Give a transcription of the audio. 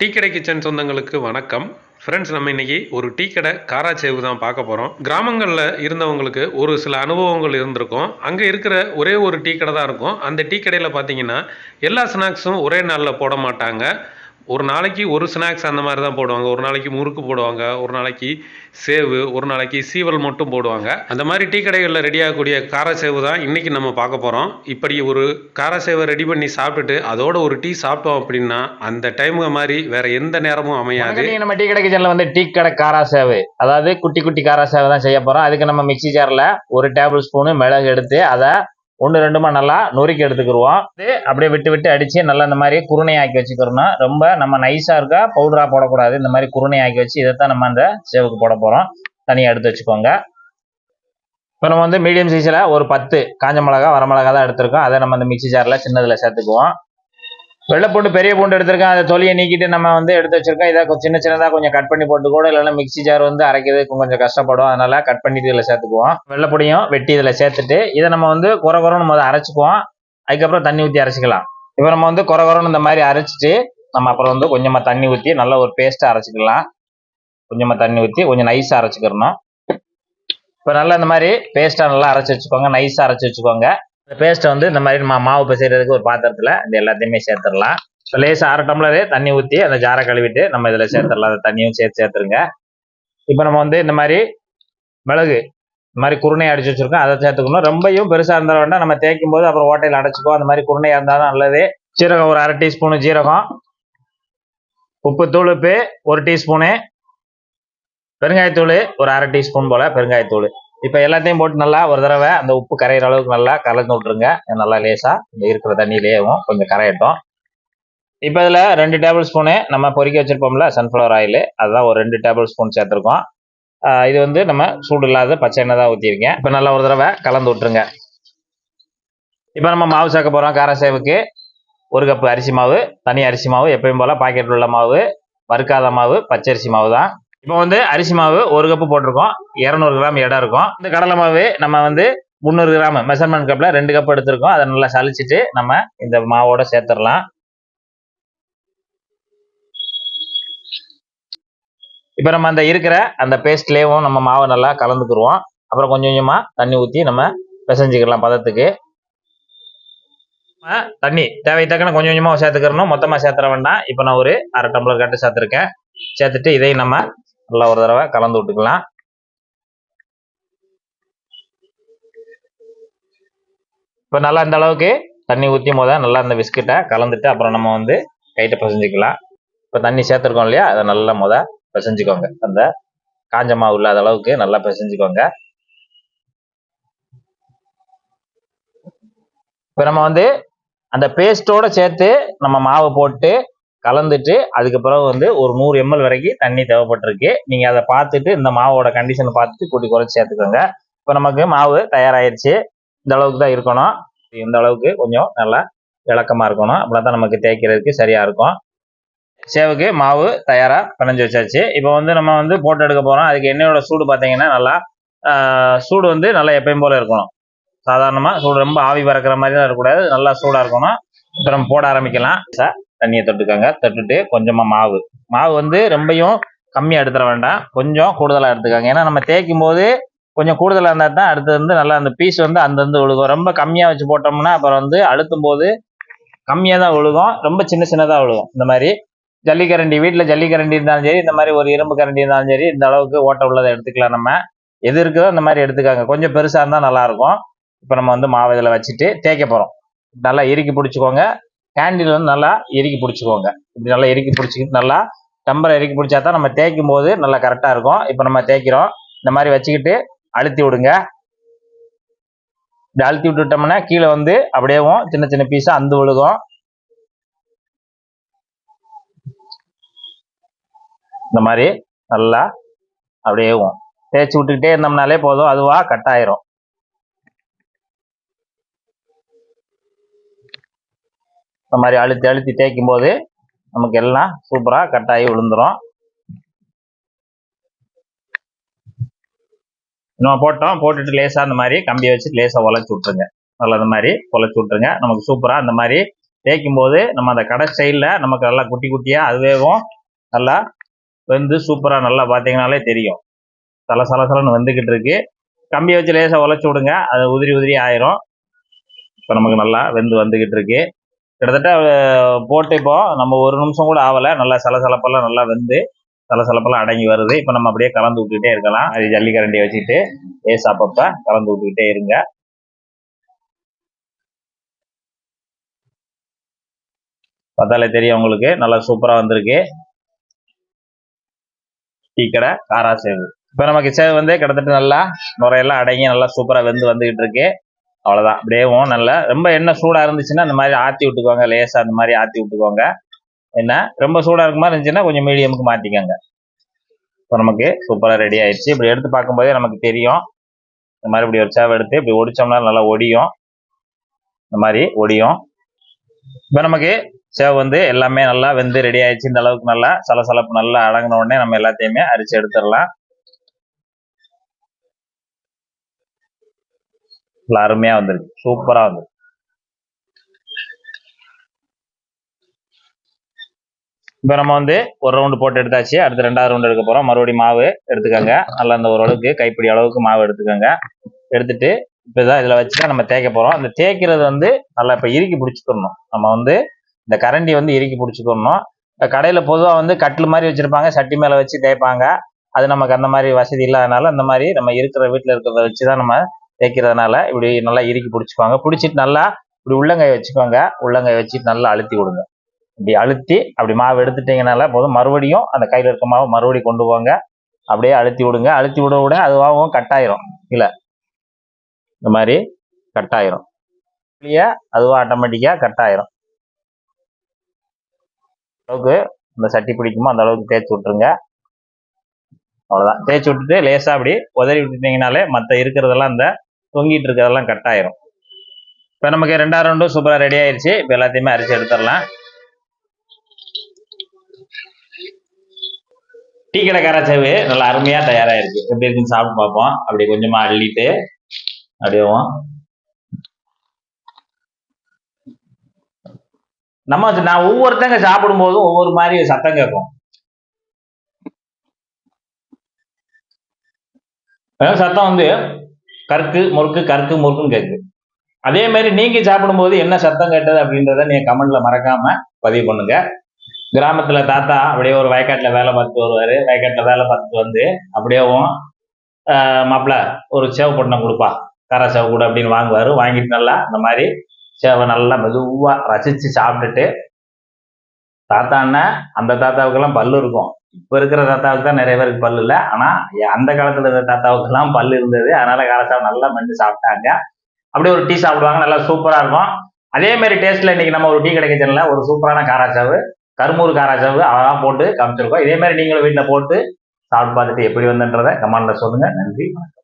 Tea கடை kitchen சொந்தங்களுக்கு வணக்கம். ஃப்ரெண்ட்ஸ் நம்ம இன்னைக்கு ஒரு டீ கடை காராச்சேவு தான் பார்க்க போகிறோம் கிராமங்களில் இருந்தவங்களுக்கு ஒரு சில அனுபவங்கள் இருந்திருக்கும். அங்கே இருக்கிற ஒரே ஒரு டீ கடை தான் இருக்கும். அந்த டீ கடையில் பார்த்தீங்கன்னா எல்லா ஸ்நாக்ஸும் ஒரே நாளில் போட மாட்டாங்க. ஒரு நாளைக்கு ஒரு ஸ்நாக்ஸ் அந்த மாதிரி தான் போடுவாங்க. ஒரு நாளைக்கு முறுக்கு போடுவாங்க. ஒரு நாளைக்கு சேவு ஒரு நாளைக்கு சீவல் மட்டும் போடுவாங்க. அந்த மாதிரி டீ கடைகளில் ரெடியாகக்கூடிய கார காரசேவு தான் இன்றைக்கி நம்ம பார்க்க போகிறோம் இப்படி ஒரு காரசேவை ரெடி பண்ணி சாப்பிட்டுட்டு அதோட ஒரு டீ சாப்பிட்டோம் அப்படின்னா அந்த டைமுங்க மாதிரி வேற எந்த நேரமும் அமையாது. நம்ம டீ கடை கிச்சன்ல வந்து டீ கடை காரா சேவை. அதாவது குட்டி குட்டி காரா சேவை தான் செய்ய போகிறோம் அதுக்கு நம்ம மிக்ஸி ஜாரில் ஒரு டேபிள் ஸ்பூனு மிளகு எடுத்து அதை ஒன்று ரெண்டுமா நல்லா நொறுக்கி எடுத்துக்கிடுவோம் இது அப்படியே விட்டு விட்டு அடித்து நல்லா இந்த மாதிரி குருணையாக்கி வச்சுக்கிறணும். ரொம்ப நம்ம நைஸாக இருக்கா? பவுடராக போடக்கூடாது. இந்த மாதிரி குருணையாக்கி வச்சு இதைத்தான் நம்ம அந்த சேவுக்கு போட போகிறோம் தனியாக எடுத்து வச்சுக்கோங்க. இப்போ நம்ம வந்து மீடியம் சைஸில் ஒரு பத்து காஞ்ச மிளகா வரமிளகா தான் எடுத்திருக்கோம். அதை நம்ம அந்த மிக்சி ஜாரில் சின்னதில் சேர்த்துக்குவோம். வெள்ளை பூண்டு பெரிய பூண்டு எடுத்திருக்கேன். அதை தொலியை நீக்கிட்டு நம்ம வந்து எடுத்து வச்சிருக்கோம். இதை சின்ன சின்னதாக கொஞ்சம் கட் பண்ணி போட்டு கூட இல்லைன்னா மிக்ஸி ஜார் வந்து அரைக்கிறதுக்கு கொஞ்சம் கஷ்டப்படும். அதனால கட் பண்ணிட்டு இதில் சேர்த்துக்குவோம். வெள்ளைப்பொடியும் வெட்டி இதில் சேர்த்துட்டு இதை நம்ம வந்து குறை குறை நம்ம அரைச்சிக்குவோம். அதுக்கப்புறம் தண்ணி ஊற்றி அரைச்சிக்கலாம். இப்போ நம்ம வந்து குறை குறைன்னு இந்த மாதிரி அரைச்சிட்டு நம்ம அப்புறம் வந்து கொஞ்சமாக தண்ணி ஊற்றி நல்ல ஒரு பேஸ்ட்டாக அரைச்சிக்கலாம். கொஞ்சமாக தண்ணி ஊற்றி கொஞ்சம் நைஸாக அரைச்சிக்கிறணும். இப்போ நல்லா இந்த மாதிரி பேஸ்ட்டாக நல்லா அரைச்சி வச்சுக்கோங்க. நைஸாக அரைச்சி வச்சுக்கோங்க. இந்த பேஸ்ட்டை வந்து இந்த மாதிரி மா மாவு பிசைறதுக்கு ஒரு பாத்திரத்தில் இந்த எல்லாத்தையுமே சேர்த்துடலாம். இப்போ லேசாக அரை டம்ளரே தண்ணி ஊற்றி அந்த ஜாரை கழுவிட்டு நம்ம இதில் சேர்த்துடலாம். அந்த தண்ணியும் சேர்த்து சேர்த்துருங்க. இப்போ நம்ம வந்து இந்த மாதிரி மிளகு இந்த மாதிரி குருணையை அடிச்சு வச்சிருக்கோம். அதை சேர்த்துக்கணும். ரொம்பையும் பெருசாக இருந்தால் வேண்டாம். நம்ம தேய்க்கும் போது அப்புறம் ஓட்டையில் அடைச்சிக்கோ. அந்த மாதிரி குருணையாக இருந்தால் தான் நல்லது. சீரகம் ஒரு அரை டீஸ்பூனு ஜீரகம் உப்பு தூளுப்பு ஒரு டீஸ்பூனு. பெருங்காயத்தூள் ஒரு அரை டீஸ்பூன் போல் பெருங்காயத்தூள். இப்போ எல்லாத்தையும் போட்டு நல்லா ஒரு தடவை அந்த உப்பு கரையிற அளவுக்கு நல்லா கலந்து விட்ருங்க நல்லா லேசாக இந்த இருக்கிற தண்ணியிலேயும் கொஞ்சம் கரையட்டும். இப்போ இதில் ரெண்டு டேபிள் ஸ்பூனு நம்ம பொறிக்க வச்சிருப்போம்ல சன்ஃப்ளவர் ஆயில் அதுதான் ஒரு ரெண்டு டேபிள் ஸ்பூன் சேர்த்துருக்கோம். இது வந்து நம்ம சூடு இல்லாத பச்சை எண்ணெய் தான் ஊற்றிருக்கேன் இப்போ நல்லா ஒரு தடவை கலந்து விட்ருங்க இப்போ நம்ம மாவு சேர்க்க போகிறோம் காரசேவுக்கு. ஒரு கப்பு அரிசி மாவு தனி அரிசி மாவு எப்பயும் போல் பாக்கெட் உள்ள மாவு வறுக்காத மாவு பச்சரிசி மாவு தான். இப்போ வந்து அரிசி மாவு ஒரு கப்பு போட்டிருக்கோம். இரநூறு கிராம் இடம் இருக்கும். இந்த கடலை மாவு நம்ம வந்து முந்நூறு கிராம் மெஷர்மெண்ட் கப்பில் ரெண்டு கப் எடுத்திருக்கோம். அதை நல்லா சளிச்சிட்டு நம்ம இந்த மாவோட சேர்த்துடலாம். இப்போ நம்ம அந்த இருக்கிற அந்த பேஸ்ட்லேயும் நம்ம மாவை நல்லா கலந்துக்குருவோம். அப்புறம் கொஞ்சம் கொஞ்சமாக தண்ணி ஊற்றி நம்ம பிசைஞ்சிக்கலாம் பதத்துக்கு. தண்ணி தேவை தக்கன கொஞ்சம் கொஞ்சமாக சேர்த்துக்கிறணும். மொத்தமாக சேர்த்துற வேண்டாம். இப்போ நான் ஒரு அரை டம்ளர் கட்டு சேர்த்துருக்கேன். சேர்த்துட்டு இதையும் நம்ம நல்லா ஒரு தடவை கலந்து விட்டுக்கலாம். இப்போ நல்லா இந்த அளவுக்கு தண்ணி ஊற்றி போத நல்லா இந்த பிஸ்கட்டை கலந்துட்டு அப்புறம் நம்ம வந்து கைட்டை பசஞ்சிக்கலாம். இப்போ தண்ணி சேர்த்துருக்கோம் இல்லையா? அதை நல்லா முத பிசைஞ்சுக்கோங்க. அந்த காஞ்ச மாவு இல்லாத அளவுக்கு நல்லா பிசைஞ்சுக்கோங்க. இப்போ நம்ம வந்து அந்த பேஸ்ட்டோட சேர்த்து நம்ம மாவு போட்டு கலந்துட்டு அதுக்கு பிறகு வந்து ஒரு நூறு எம்எல் வரைக்கும் தண்ணி தேவைப்பட்டிருக்கு. நீங்கள் அதை பார்த்துட்டு இந்த மாவோட கண்டிஷனை பார்த்துட்டு கூட்டி குறைச்சி சேர்த்துக்கோங்க. இப்போ நமக்கு மாவு தயாராகிருச்சு இந்த அளவுக்கு தான் இருக்கணும். இந்த அளவுக்கு கொஞ்சம் நல்லா விளக்கமாக இருக்கணும். அப்படின்னா தான் நமக்கு தேய்க்கிறதுக்கு சரியாக இருக்கும். சேவுக்கு மாவு தயாராக பிணைஞ்சு வச்சாச்சு. இப்போ வந்து நம்ம வந்து போட்டு எடுக்க போகிறோம் அதுக்கு எண்ணெயோட சூடு பார்த்தீங்கன்னா நல்லா சூடு வந்து நல்லா எப்பயும் போல் இருக்கணும். சாதாரணமாக சூடு ரொம்ப ஆவி பறக்கிற மாதிரி தான் இருக்கக்கூடாது. நல்லா சூடாக இருக்கணும். இப்போ நம்ம போட ஆரம்பிக்கலாம். சார் தண்ணியை தொட்டுக்கோங்க. தொட்டுட்டு கொஞ்சமாக மாவு. மாவு வந்து ரொம்பையும் கம்மியாக எடுத்துட வேண்டாம். கொஞ்சம் கூடுதலாக எடுத்துக்கோங்க. ஏன்னா நம்ம தேய்க்கும் போது கொஞ்சம் கூடுதலாக இருந்தால் தான் அடுத்து வந்து நல்லா அந்த பீஸ் வந்து அந்தந்து விழுகும் ரொம்ப கம்மியாக வச்சு போட்டோம்னா அப்புறம் வந்து அழுத்தும் போது கம்மியாக தான் விழுகும் ரொம்ப சின்ன சின்னதாக விழுகும் இந்த மாதிரி ஜல்லிக்கரண்டி வீட்டில் ஜல்லிக்கரண்டி இருந்தாலும் சரி இந்த மாதிரி ஒரு இரும்பு கரண்டி இருந்தாலும் சரி இந்த அளவுக்கு ஓட்டை உள்ளதை எடுத்துக்கலாம் நம்ம. எது இருக்குதோ இந்த மாதிரி எடுத்துக்காங்க. கொஞ்சம் பெருசாக இருந்தால் நல்லாயிருக்கும் இப்போ நம்ம வந்து மாவு இதில் வச்சுட்டு தேய்க்க போகிறோம் நல்லா இறுக்கி பிடிச்சிக்கோங்க. கேண்டில் வந்து நல்லா இறுக்கி பிடிச்சிக்கோங்க. இப்படி நல்லா இறுக்கி பிடிச்சிக்கிட்டு நல்லா டம்பரை இறுக்கி பிடிச்சா தான் நம்ம தேய்க்கும் போது நல்லா கரெக்டாக இருக்கும். இப்போ நம்ம தேய்க்கிறோம். இந்த மாதிரி வச்சுக்கிட்டு அழுத்தி விடுங்க. இப்படி அழுத்தி விட்டுட்டோம்னா கீழே வந்து அப்படியேவும் சின்ன சின்ன பீஸாக அந்து விழுகும். இந்த மாதிரி நல்லா அப்படியேவும் தேய்ச்சி விட்டுக்கிட்டே இருந்தோம்னாலே போதும். அதுவாக கட் ஆயிரும். இந்த மாதிரி அழுத்தி அழுத்தி தேய்க்கும் போது நமக்கு எல்லாம் சூப்பராக கட்டாகி விழுந்துடும் விழுந்துரும். நம்ம போட்டோம் போட்டுட்டு லேசாக அந்த மாதிரி கம்பியை வச்சு லேசாக உழைச்சி விட்ருங்க நல்லா இந்த மாதிரி உழைச்சி விட்ருங்க நமக்கு சூப்பராக அந்த மாதிரி தேய்க்கும் போது நம்ம அந்த கடை ஸ்டைலில் நமக்கு நல்லா குட்டி குட்டியாக அதுவேவும் நல்லா வெந்து சூப்பராக நல்லா பார்த்தீங்கனாலே தெரியும். சல சல சலன்னு வந்துக்கிட்டு இருக்கு. கம்பியை வச்சு லேசாக உழைச்சி விடுங்க. அது உதிரி உதிரி ஆயிரும். இப்போ நமக்கு நல்லா வெந்து வந்துக்கிட்டு இருக்கு. கிட்டத்தட்ட போட்டு இப்போ நம்ம ஒரு நிமிஷம் கூட ஆகலை நல்லா சலசலப்பெல்லாம் நல்லா வெந்து சலசலப்பெல்லாம் அடங்கி வருது. இப்போ நம்ம அப்படியே கலந்து விட்டுக்கிட்டே இருக்கலாம். அது ஜல்லிக்கரண்டியை வச்சுட்டு லேஸ் அப்பப்போ கலந்து விட்டுக்கிட்டே இருங்க. பார்த்தாலே தெரியும் உங்களுக்கு. நல்லா சூப்பராக வந்திருக்கு. டீ கடை காரா சேவு. இப்போ நமக்கு சேவு வந்து கிட்டத்தட்ட நல்லா நுரையெல்லாம் அடங்கி நல்லா சூப்பராக வெந்து வந்துகிட்டு இருக்கு. அவ்வளோதான் அப்படியேவும் நல்லா ரொம்ப எண்ணெய் சூடாக இருந்துச்சுன்னா இந்த மாதிரி ஆற்றி விட்டுக்கோங்க லேசாக அந்த மாதிரி ஆற்றி விட்டுக்கோங்க. என்ன? ரொம்ப சூடாக இருக்க மாதிரி இருந்துச்சுன்னா கொஞ்சம் மீடியமுக்கு மாற்றிக்கோங்க இப்போ நமக்கு சூப்பராக ரெடி ஆயிடுச்சு. இப்படி எடுத்து பார்க்கும்போதே நமக்கு தெரியும். இந்த மாதிரி இப்படி ஒரு சேவை எடுத்து இப்படி ஒடிச்சோம்னா நல்லா ஒடியும். இந்த மாதிரி ஒடியும். இப்போ நமக்கு சேவை வந்து எல்லாமே நல்லா வெந்து ரெடி ஆயிடுச்சு. இந்த அளவுக்கு நல்லா சலசலப்பு நல்லா அடங்கின உடனே நம்ம எல்லாத்தையுமே அரிச்சு எடுத்துடலாம். அருமையா வந்திருக்கு. சூப்பரா வந்திருக்கு. இப்போ நம்ம வந்து ஒரு ரவுண்டு போட்டு எடுத்தாச்சு. அடுத்து ரெண்டாவது ரவுண்டு எடுக்க போறோம். மறுபடியும் மாவு எடுத்துக்கோங்க. நல்லா அந்த ஓரளவுக்கு கைப்பிடி அளவுக்கு மாவு எடுத்துக்கோங்க. எடுத்துட்டு இப்போ தான் இதில் வச்சு தான் நம்ம தேய்க்க போகிறோம் அந்த தேய்க்கிறது வந்து நல்லா இப்போ இறுக்கி பிடிச்சிக்கணும் நம்ம வந்து இந்த கரண்டி வந்து இறுக்கி பிடிச்சிக்கணும் கடையில் பொதுவாக வந்து கட்டில் மாதிரி வச்சுருப்பாங்க. சட்டி மேலே வச்சு தேய்ப்பாங்க. அது நமக்கு அந்த மாதிரி வசதி இல்லாதனால அந்த மாதிரி நம்ம இருக்கிற வீட்டில் இருக்கிறத வச்சு தான் நம்ம தேய்க்கிறதுனால இப்படி நல்லா இறுக்கி பிடிச்சிக்கோங்க பிடிச்சிட்டு நல்லா இப்படி உள்ளங்கை வச்சுக்கோங்க உள்ளங்கை வச்சுட்டு நல்லா அழுத்தி விடுங்க இப்படி அழுத்தி அப்படி மாவு எடுத்துட்டீங்கனால போதும். மறுபடியும் அந்த கையில் இருக்க மாவு மறுபடியும் கொண்டு போங்க. அப்படியே அழுத்தி விடுங்க. அழுத்தி விட விட அதுவாகவும் கட்டாயிரும் இல்லை? இந்த மாதிரி கட்டாயிரும் இல்லையா அதுவும் ஆட்டோமேட்டிக்காக கட்டாயிரும் அளவுக்கு இந்த சட்டி பிடிக்குமோ அந்த அளவுக்கு தேய்ச்சி விட்டுருங்க. அவ்வளோதான் தேய்ச்சி விட்டுட்டு லேசாக அப்படி உதறி விட்டுட்டீங்கனாலே மற்ற இருக்கிறதெல்லாம் இந்த தொங்கிட்டு இருக்கிறதெல்லாம் கட் ஆயிரும். இப்போ நமக்கு ரெண்டாவது ரவுண்டும் சூப்பராக ரெடி ஆயிடுச்சு இப்போ எல்லாத்தையுமே அரிசி எடுத்துடலாம். டீ கடை காராச்சேவு நல்லா அருமையாக தயாராகிருக்கு. எப்படி இருக்குன்னு சாப்பிட்டு பார்ப்போம். அப்படி கொஞ்சமாக அள்ளிட்டு அப்படியே நம்ம நான் ஒவ்வொருத்தங்க சாப்பிடும் போதும் ஒவ்வொரு மாதிரி சத்தம் கேட்கும் சத்தம் வந்து கற்கு முறுக்கு கற்கு முறுக்குன்னு கேட்குது அதே மாதிரி நீங்க சாப்பிடும்போது என்ன சத்தம் கேட்டது அப்படின்றத நீங்க கமெண்ட்ல மறக்காம பதிவு பண்ணுங்க. கிராமத்துல தாத்தா அப்படியே ஒரு வயக்காட்டுல வேலை பார்த்துட்டு வருவாரு. வயக்காட்டுல வேலை பார்த்துட்டு வந்து அப்படியேவும் மாப்பிள்ள ஒரு சேவை பொண்ணை கொடுப்பா. காரா சேவை கூட அப்படின்னு வாங்குவார். வாங்கிட்டு நல்லா இந்த மாதிரி சேவை நல்லா மெதுவாக ரசிச்சு சாப்பிட்டுட்டு தாத்தா அந்த தாத்தாவுக்கெல்லாம் பல்லு இருக்கும். இப்ப இருக்கிற தாத்தாவுக்கு தான் நிறைய பேருக்கு பல்லு இல்லை. ஆனா அந்த காலத்துல இருந்த தாத்தாவுக்கெல்லாம் பல்லு இருந்தது. அதனால காரசாவை நல்லா மென்று சாப்பிட்டாங்க. அப்படியே ஒரு டீ சாப்பிடுவாங்க. நல்லா சூப்பரா இருக்கும். அதே மாதிரி டேஸ்ட்ல இன்னைக்கு நம்ம ஒரு டீ கிடைக்க சேனல்ல ஒரு சூப்பரான காராச்சாவு கருமூர் காராச்சாவு அதெல்லாம் போட்டு காமிச்சிருக்கோம். இதே மாதிரி நீங்களும் வீட்டில் போட்டு சாப்பிட்டு பார்த்துட்டு எப்படி வந்துன்றதை கமெண்ட்ல சொல்லுங்க. நன்றி வணக்கம்.